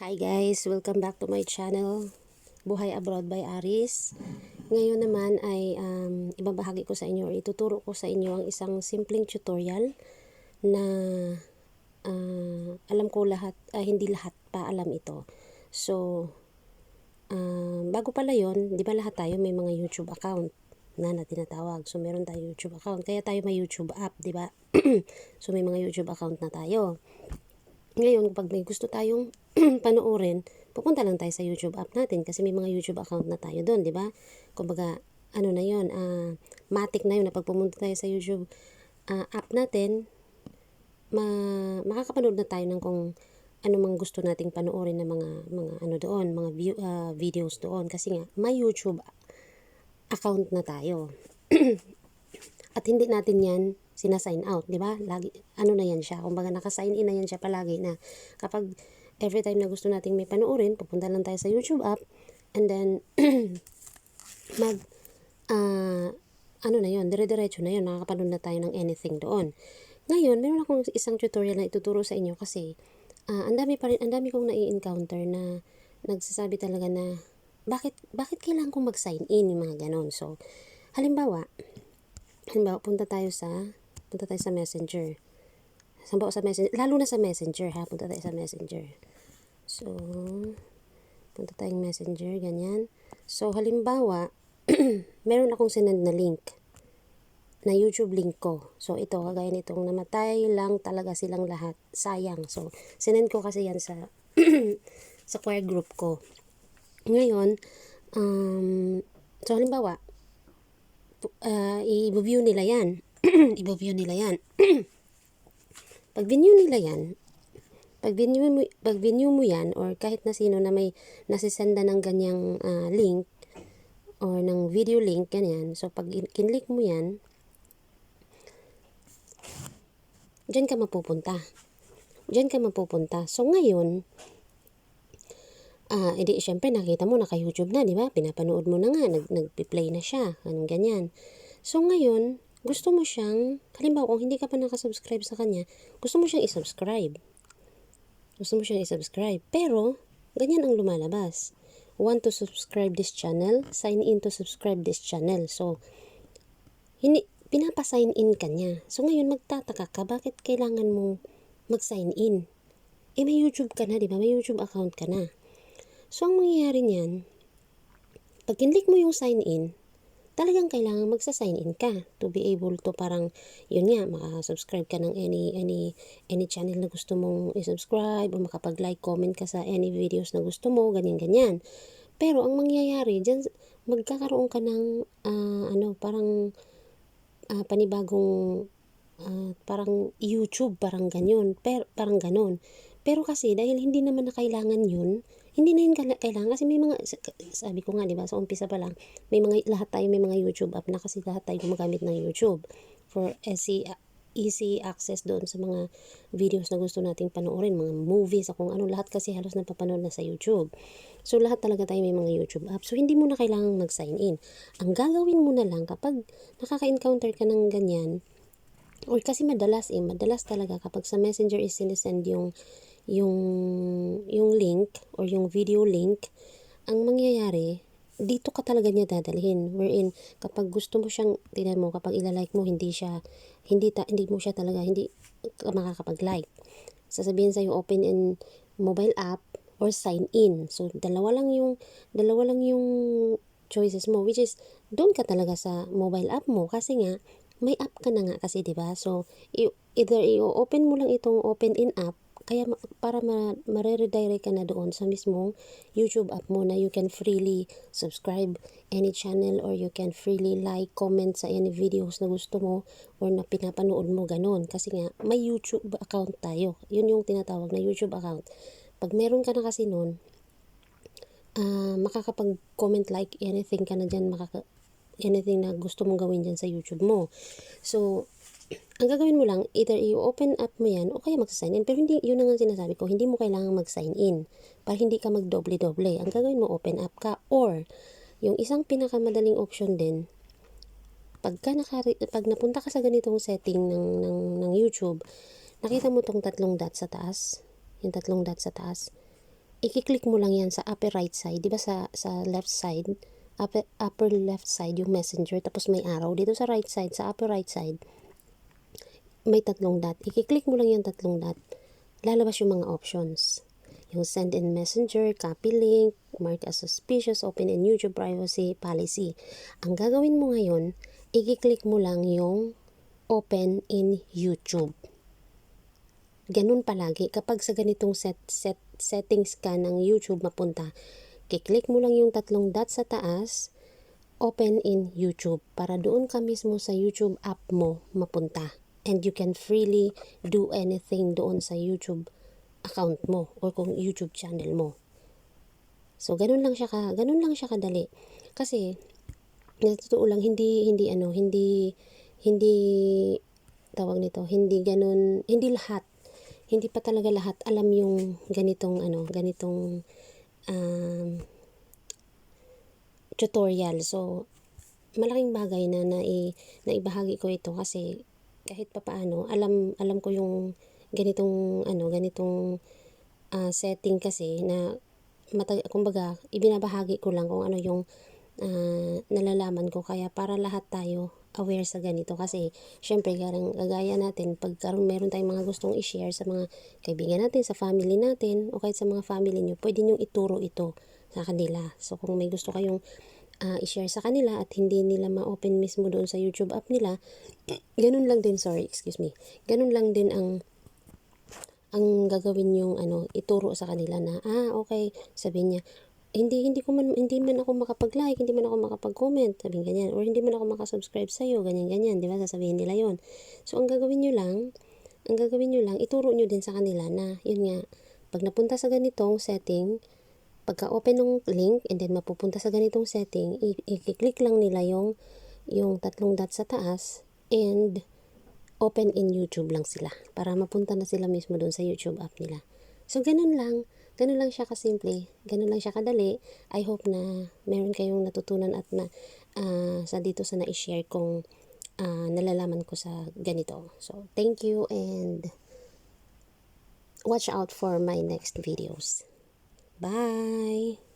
Hi guys, welcome back to my channel, Buhay Abroad by Aris. Ngayon naman ay um, ibabahagi ko sa inyo or ituturo ko sa inyo ang isang simpleng tutorial na ah, alam ko lahat, ah, hindi lahat pa alam ito. So, ah, bago pala yon, di ba lahat tayo may mga YouTube account na na tinatawag. So, meron tayo YouTube account. Kaya tayo may YouTube app, di ba? so, may mga YouTube account na tayo. Ngayon, pag may gusto tayong panoorin, pupunta lang tayo sa YouTube app natin kasi may mga YouTube account na tayo doon, di ba? Kumbaga, ano na yon ah matic na yun na pag pumunta tayo sa YouTube ah, app natin, ma makakapanood na tayo ng kung ano mang gusto nating panoorin ng mga mga ano doon, mga view, ah, videos doon kasi nga may YouTube account na tayo. At hindi natin 'yan sina-sign out, 'di ba? Lagi ano na 'yan siya. Kumbaga naka-sign in na 'yan siya palagi na kapag every time na gusto nating may panoorin, pupunta lang tayo sa YouTube app and then mag ah ano na 'yon, dire-diretso na 'yon, nakakapanood na tayo ng anything doon. Ngayon, meron akong isang tutorial na ituturo sa inyo kasi ah, ang dami pa rin, ang dami kong nai-encounter na nagsasabi talaga na bakit bakit kailangan kong mag-sign in yung mga ganon. So, halimbawa, halimbawa punta tayo sa punta tayo sa Messenger. Halimbawa sa Messenger, lalo na sa Messenger ha, punta tayo sa Messenger. So, punta tayong Messenger, ganyan. So, halimbawa, meron akong sinend na link na YouTube link ko. So, ito, kagaya nitong namatay lang talaga silang lahat. Sayang. So, sinend ko kasi yan sa sa choir group ko. Ngayon, um, so halimbawa, uh, i-view nila yan. i-view nila yan. pag view nila yan, pag view mo, pag view mo yan, or kahit na sino na may nasisenda ng ganyang ah, link, or ng video link, ganyan. So, pag in- kinlik mo yan, dyan ka mapupunta. Dyan ka mapupunta. So, ngayon, ah, edi, syempre, nakita mo, naka-YouTube na, di ba? Pinapanood mo na nga, nag, nag-play na siya, anong ganyan. So, ngayon, gusto mo siyang, halimbawa, kung hindi ka pa nakasubscribe sa kanya, gusto mo siyang isubscribe. Gusto mo siyang isubscribe. Pero, ganyan ang lumalabas. Want to subscribe this channel? Sign in to subscribe this channel. So, hindi, pinapa-sign in ka niya. So, ngayon, magtataka ka, bakit kailangan mong mag-sign in? Eh, may YouTube ka na, di ba? May YouTube account ka na. So, ang mangyayari niyan, pag kinlik mo yung sign in, talagang kailangan magsa-sign in ka to be able to parang yun nga makasubscribe ka ng any any any channel na gusto mong i-subscribe o makapag-like comment ka sa any videos na gusto mo ganyan ganyan. Pero ang mangyayari diyan magkakaroon ka ng ah, ano parang ah, panibagong ah, parang YouTube parang ganyan pero parang ganon. Pero kasi dahil hindi naman na kailangan yun hindi na yun kaila- kailangan kasi may mga sabi ko nga di ba sa umpisa pa lang may mga lahat tayo may mga YouTube app na kasi lahat tayo gumagamit ng YouTube for easy easy access doon sa mga videos na gusto nating panoorin, mga movies, kung ano, lahat kasi halos napapanood na sa YouTube. So, lahat talaga tayo may mga YouTube app. So, hindi mo na kailangang mag-sign in. Ang gagawin mo na lang kapag nakaka-encounter ka ng ganyan, or kasi madalas eh, madalas talaga kapag sa Messenger is sinesend yung yung yung link or yung video link, ang mangyayari, dito ka talaga niya dadalhin. Wherein, kapag gusto mo siyang, tingnan mo, kapag ilalike mo, hindi siya, hindi, ta, hindi mo siya talaga, hindi ka makakapag-like. Sasabihin sa'yo, open in mobile app or sign in. So, dalawa lang yung, dalawa lang yung choices mo, which is, doon ka talaga sa mobile app mo. Kasi nga, may app ka na nga kasi, di ba? So, either i-open mo lang itong open in app, kaya para ma- mare-redirect ka na doon sa mismong YouTube app mo na you can freely subscribe any channel or you can freely like, comment sa any videos na gusto mo or na pinapanood mo ganon. Kasi nga, may YouTube account tayo. Yun yung tinatawag na YouTube account. Pag meron ka na kasi nun, ah makakapag-comment like anything ka na dyan, makaka anything na gusto mong gawin dyan sa YouTube mo. So, ang gagawin mo lang, either i-open up mo yan o kaya mag-sign in. Pero hindi, yun na nga sinasabi ko, hindi mo kailangan mag-sign in para hindi ka mag-doble-doble. Ang gagawin mo, open up ka. Or, yung isang pinakamadaling option din, pagka nakari, pag napunta ka sa ganitong setting ng, ng, ng YouTube, nakita mo tong tatlong dot sa taas, yung tatlong dot sa taas, i-click mo lang yan sa upper right side, di ba sa, sa left side, upper, upper left side yung messenger, tapos may arrow. Dito sa right side, sa upper right side, may tatlong dot. I-click mo lang yung tatlong dot. Lalabas yung mga options. Yung send in messenger, copy link, mark as suspicious, open in YouTube privacy policy. Ang gagawin mo ngayon, i-click mo lang yung open in YouTube. Ganun palagi. Kapag sa ganitong set, set, settings ka ng YouTube mapunta, kiklik mo lang yung tatlong dot sa taas, open in YouTube. Para doon ka mismo sa YouTube app mo mapunta. And you can freely do anything doon sa YouTube account mo or kung YouTube channel mo. So ganun lang siya ka, ganun lang siya kadali. Kasi na totoo lang hindi hindi ano, hindi hindi tawag nito, hindi ganun, hindi lahat hindi pa talaga lahat alam yung ganitong ano, ganitong um, tutorial. So, malaking bagay na nai, naibahagi ko ito kasi kahit papaano, alam, alam ko yung ganitong, ano, ganitong ah, setting kasi na matag kumbaga, ibinabahagi ko lang kung ano yung ah, nalalaman ko. Kaya para lahat tayo aware sa ganito kasi syempre garang gagaya natin pag karon meron tayong mga gustong i-share sa mga kaibigan natin, sa family natin o kahit sa mga family nyo, pwede nyo ituro ito sa kanila. So kung may gusto kayong ah, i-share sa kanila at hindi nila ma-open mismo doon sa YouTube app nila, ganun lang din, sorry, excuse me, ganun lang din ang ang gagawin yung ano ituro sa kanila na ah okay sabihin niya hindi hindi ko man hindi man ako makapag-like, hindi man ako makapag-comment, sabihin ganyan or hindi man ako makasubscribe sa iyo, ganyan ganyan, 'di ba? Sasabihin nila 'yon. So ang gagawin niyo lang, ang gagawin niyo lang, ituro niyo din sa kanila na yun nga, pag napunta sa ganitong setting, pagka-open ng link and then mapupunta sa ganitong setting, i-click lang nila yung yung tatlong dot sa taas and open in YouTube lang sila para mapunta na sila mismo doon sa YouTube app nila. So ganun lang, ganun lang siya kasimple, ganun lang siya kadali. I hope na meron kayong natutunan at na ah, sa dito sa na-share kong ah, nalalaman ko sa ganito. So thank you and watch out for my next videos. Bye!